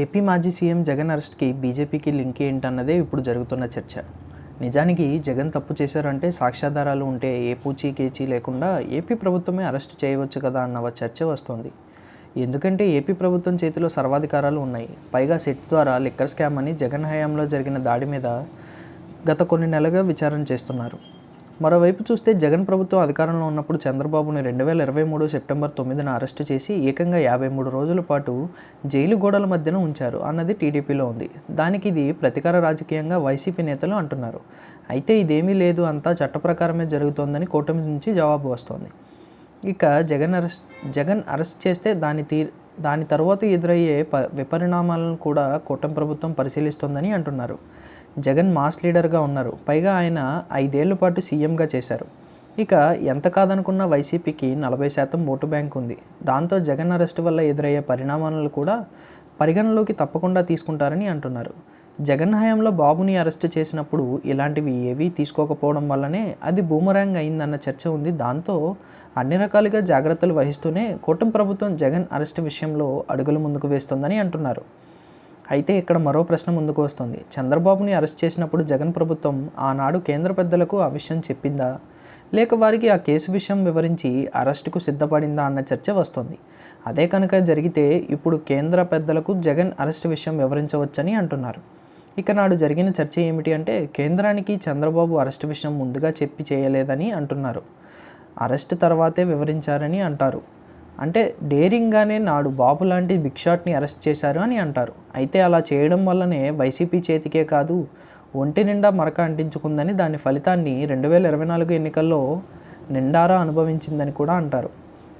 AP మాజీ CM Jagan అరెస్ట్కి బీజేపీకి link ఏంటన్నదే ఇప్పుడు జరుగుతున్న చర్చ. నిజానికి జగన్ తప్పు చేశారంటే సాక్ష్యాధారాలు ఉంటే ఏ పూచీ కేచీ లేకుండా ఏపీ ప్రభుత్వమే అరెస్ట్ చేయవచ్చు కదా అన్న చర్చ వస్తోంది. ఎందుకంటే ఏపీ ప్రభుత్వం చేతిలో సర్వాధికారాలు ఉన్నాయి. పైగా సెట్ ద్వారా లిక్కర్ స్కామ్ అని జగన్ హయాంలో జరిగిన దాడి మీద గత కొన్ని నెలలుగా విచారణ చేస్తున్నారు. మరోవైపు చూస్తే జగన్ ప్రభుత్వం అధికారంలో ఉన్నప్పుడు చంద్రబాబును రెండు వేల ఇరవై మూడు సెప్టెంబర్ తొమ్మిదిన అరెస్టు చేసి ఏకంగా యాభై మూడు రోజుల పాటు జైలు గోడల మధ్యన ఉంచారు అన్నది టీడీపీలో ఉంది. దానికి ఇది ప్రతికార రాజకీయంగా వైసీపీ నేతలు అంటున్నారు. అయితే ఇదేమీ లేదు అంతా చట్టప్రకారమే జరుగుతోందని కూటమి నుంచి జవాబు వస్తోంది. ఇక జగన్ అరెస్ట్ జగన్ అరెస్ట్ చేస్తే దాని తీ దాని తర్వాత ఎదురయ్యే ప విపరిణామాలను కూడా కూటమి ప్రభుత్వం పరిశీలిస్తోందని అంటున్నారు. జగన్ మాస్ లీడర్గా ఉన్నారు. పైగా ఆయన ఐదేళ్ళ పాటు సీఎంగా చేశారు. ఇక ఎంత కాదనుకున్న వైసీపీకి నలభై శాతం ఓటు బ్యాంక్ ఉంది. దాంతో జగన్ అరెస్ట్ వల్ల ఎదురయ్యే పరిణామాలను కూడా పరిగణలోకి తప్పకుండా తీసుకుంటారని అంటున్నారు. జగన్ హయాంలో బాబుని అరెస్టు చేసినప్పుడు ఇలాంటివి ఏవీ తీసుకోకపోవడం వల్లనే అది బూమరాంగ్ అయిందన్న చర్చ ఉంది. దాంతో అన్ని రకాలుగా జాగ్రత్తలు వహిస్తూనే కూటమి ప్రభుత్వం జగన్ అరెస్ట్ విషయంలో అడుగులు ముందుకు వేస్తుందని అంటున్నారు. అయితే ఇక్కడ మరో ప్రశ్న ముందుకు వస్తుంది. చంద్రబాబుని అరెస్ట్ చేసినప్పుడు జగన్ ప్రభుత్వం ఆనాడు కేంద్ర పెద్దలకు ఆ విషయం చెప్పిందా? లేక వారికి ఆ కేసు విషయం వివరించి అరెస్టుకు సిద్ధపడిందా అన్న చర్చ వస్తుంది. అదే కనుక జరిగితే ఇప్పుడు కేంద్ర పెద్దలకు జగన్ అరెస్ట్ విషయం వివరించవచ్చని అంటున్నారు. ఇక నాడు జరిగిన చర్చ ఏమిటి అంటే కేంద్రానికి చంద్రబాబు అరెస్ట్ విషయం ముందుగా చెప్పి చేయలేదని అంటున్నారు. అరెస్ట్ తర్వాతే వివరించారని అంటారు. అంటే డేరింగ్గానే నాడు బాబు లాంటి బిగ్ షాట్ని అరెస్ట్ చేశారు అని అంటారు. అయితే అలా చేయడం వల్లనే వైసీపీ చేతికే కాదు ఒంటి నిండా మరక అంటించుకుందని దాని ఫలితాన్ని రెండు వేల ఇరవై నాలుగు ఎన్నికల్లో నిండారా అనుభవించిందని కూడా అంటారు.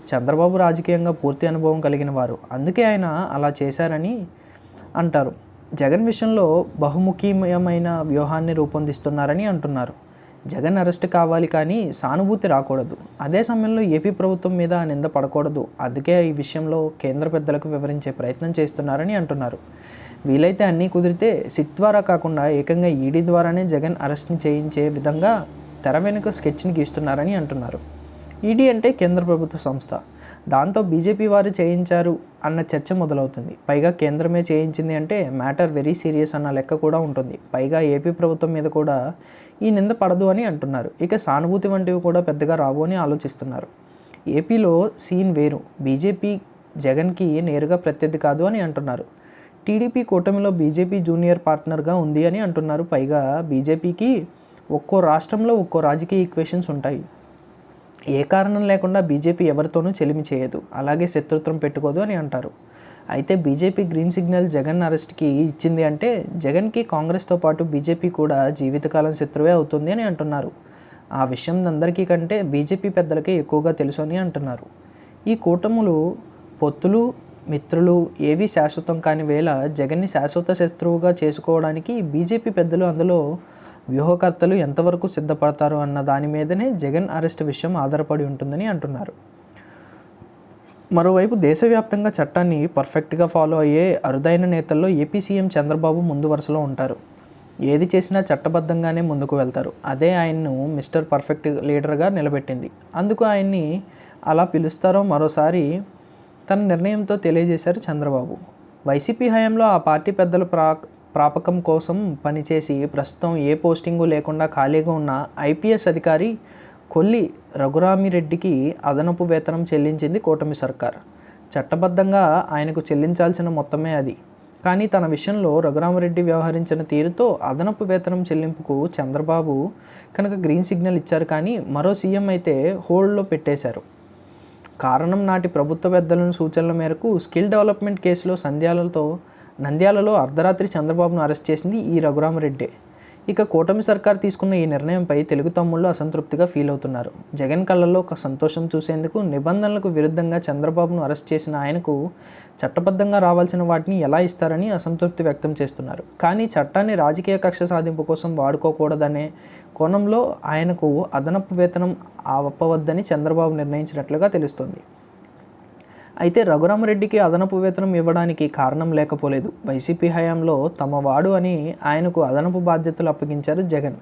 చంద్రబాబు రాజకీయంగా పూర్తి అనుభవం కలిగిన వారు. అందుకే ఆయన అలా చేశారని అంటారు. జగన్ విషయంలో బహుముఖీయమైన వ్యూహాన్ని రూపొందిస్తున్నారని అంటున్నారు. జగన్ అరెస్ట్ కావాలి కానీ సానుభూతి రాకూడదు. అదే సమయంలో ఏపీ ప్రభుత్వం మీద నింద పడకూడదు. అందుకే ఈ విషయంలో కేంద్ర పెద్దలకు వివరించే ప్రయత్నం చేస్తున్నారని అంటున్నారు. వీలైతే అన్నీ కుదిరితే సిట్ ద్వారా కాకుండా ఏకంగా ఈడీ ద్వారానే జగన్ అరెస్ట్ని చేయించే విధంగా తెర వెనుక స్కెచ్ని గీస్తున్నారని అంటున్నారు. ఈడీ అంటే కేంద్ర ప్రభుత్వ సంస్థ. దాంతో బీజేపీ వారు చేయించారు అన్న చర్చ మొదలవుతుంది. పైగా కేంద్రమే చేయించింది అంటే మ్యాటర్ వెరీ సీరియస్ అన్న లెక్క కూడా ఉంటుంది. పైగా ఏపీ ప్రభుత్వం మీద కూడా ఈ నింద పడదు అని అంటున్నారు. ఇక సానుభూతి వంటివి కూడా పెద్దగా రావు అని ఆలోచిస్తున్నారు. ఏపీలో సీన్ వేరు. బీజేపీ జగన్కి నేరుగా ప్రత్యర్థి కాదు అని అంటున్నారు. టీడీపీ కూటమిలో బీజేపీ జూనియర్ పార్ట్నర్గా ఉంది అని అంటున్నారు. పైగా బీజేపీకి ఒక్కో రాష్ట్రంలో ఒక్కో రాజకీయ ఈక్వేషన్స్ ఉంటాయి. ఏ కారణం లేకుండా బీజేపీ ఎవరితోనూ చెలిమి చేయదు. అలాగే శత్రుత్వం పెట్టుకోదు అని అంటారు. అయితే బీజేపీ గ్రీన్ సిగ్నల్ జగన్ అరెస్ట్కి ఇచ్చింది అంటే జగన్కి కాంగ్రెస్తో పాటు బీజేపీ కూడా జీవితకాలం శత్రువే అవుతుంది అని అంటున్నారు. ఆ విషయం అందరికీ కంటే బీజేపీ పెద్దలకే ఎక్కువగా తెలుసు అని అంటున్నారు. ఈ కూటములు పొత్తులు మిత్రులు ఏవీ శాశ్వతం కాని వేళ జగన్ని శాశ్వత శత్రువుగా చేసుకోవడానికి బీజేపీ పెద్దలు అందులో వ్యూహకర్తలు ఎంతవరకు సిద్ధపడతారు అన్న దాని మీదనే జగన్ అరెస్ట్ విషయం ఆధారపడి ఉంటుందని అంటున్నారు. మరోవైపు దేశవ్యాప్తంగా చట్టాన్ని పర్ఫెక్ట్గా ఫాలో అయ్యే అరుదైన నేతల్లో ఏపీ సీఎం చంద్రబాబు ముందు వరుసలో ఉంటారు. ఏది చేసినా చట్టబద్ధంగానే ముందుకు వెళ్తారు. అదే ఆయన్ను మిస్టర్ పర్ఫెక్ట్ లీడర్గా నిలబెట్టింది. అందుకు ఆయన్ని అలా పిలుస్తారో మరోసారి తన నిర్ణయంతో తెలియజేశారు చంద్రబాబు. వైసీపీ హయాంలో ఆ పార్టీ పెద్దలు ప్రా ప్రాపకం కోసం పనిచేసి ప్రస్తుతం ఏ పోస్టింగు లేకుండా ఖాళీగా ఉన్న ఐపీఎస్ అధికారి కొల్లి రఘురామిరెడ్డికి అదనపు వేతనం చెల్లించింది కూటమి సర్కార్. చట్టబద్ధంగా ఆయనకు చెల్లించాల్సిన మొత్తమే అది. కానీ తన విషయంలో రఘురామరెడ్డి వ్యవహరించిన తీరుతో అదనపు వేతనం చెల్లింపుకు చంద్రబాబు కనుక గ్రీన్ సిగ్నల్ ఇచ్చారు కానీ మరో సీఎం అయితే హోల్డ్లో పెట్టేశారు. కారణం నాటి ప్రభుత్వ పెద్దలను సూచనల మేరకు స్కిల్ డెవలప్మెంట్ కేసులో సంధ్యాలతో నంద్యాలలో అర్ధరాత్రి చంద్రబాబును అరెస్ట్ చేసింది ఈ రఘురామరెడ్డే. ఇక కూటమి సర్కార్ తీసుకున్న ఈ నిర్ణయంపై తెలుగు తమ్ముళ్ళు అసంతృప్తిగా ఫీల్ అవుతున్నారు. జగన్ కళ్ళల్లో ఒక సంతోషం చూసేందుకు నిబంధనలకు విరుద్ధంగా చంద్రబాబును అరెస్ట్ చేసిన ఆయనకు చట్టబద్ధంగా రావాల్సిన వాటిని ఎలా ఇస్తారని అసంతృప్తి వ్యక్తం చేస్తున్నారు. కానీ చట్టాన్ని రాజకీయ కక్ష సాధింపు కోసం వాడుకోకూడదనే కోణంలో ఆయనకు అదనపు వేతనం ఆపవద్దని చంద్రబాబు నిర్ణయించినట్లుగా తెలుస్తోంది. అయితే రఘురామరెడ్డికి అదనపు వేతనం ఇవ్వడానికి కారణం లేకపోలేదు. వైసీపీ హయాంలో తమ వాడు అని ఆయనకు అదనపు బాధ్యతలు అప్పగించారు జగన్.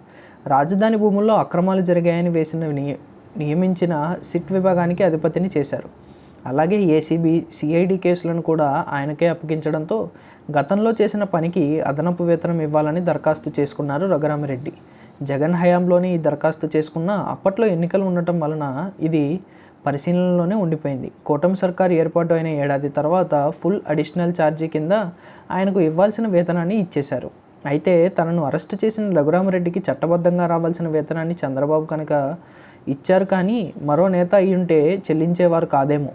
రాజధాని భూముల్లో అక్రమాలు జరిగాయని వేసిన నియమించిన సిట్ విభాగానికి అధిపతిని చేశారు. అలాగే ఏసీబీ సిఐడి కేసులను కూడా ఆయనకే అప్పగించడంతో గతంలో చేసిన పనికి అదనపు వేతనం ఇవ్వాలని దరఖాస్తు చేసుకున్నారు రఘురామరెడ్డి. జగన్ హయాంలోనే ఈ దరఖాస్తు చేసుకున్న అప్పట్లో ఎన్నికలు ఉండటం వలన ఇది పరిశీలనలోనే ఉండిపోయింది. కూటమి సర్కార్ ఏర్పాటు అయిన ఏడాది తర్వాత ఫుల్ అడిషనల్ ఛార్జీ కింద ఆయనకు ఇవ్వాల్సిన వేతనాన్ని ఇచ్చేశారు. అయితే తనను అరెస్టు చేసిన రఘురామరెడ్డికి చట్టబద్ధంగా రావాల్సిన వేతనాన్ని చంద్రబాబు కనుక ఇచ్చారు కానీ మరో నేత అయి ఉంటే చెల్లించేవారు కాదేమో.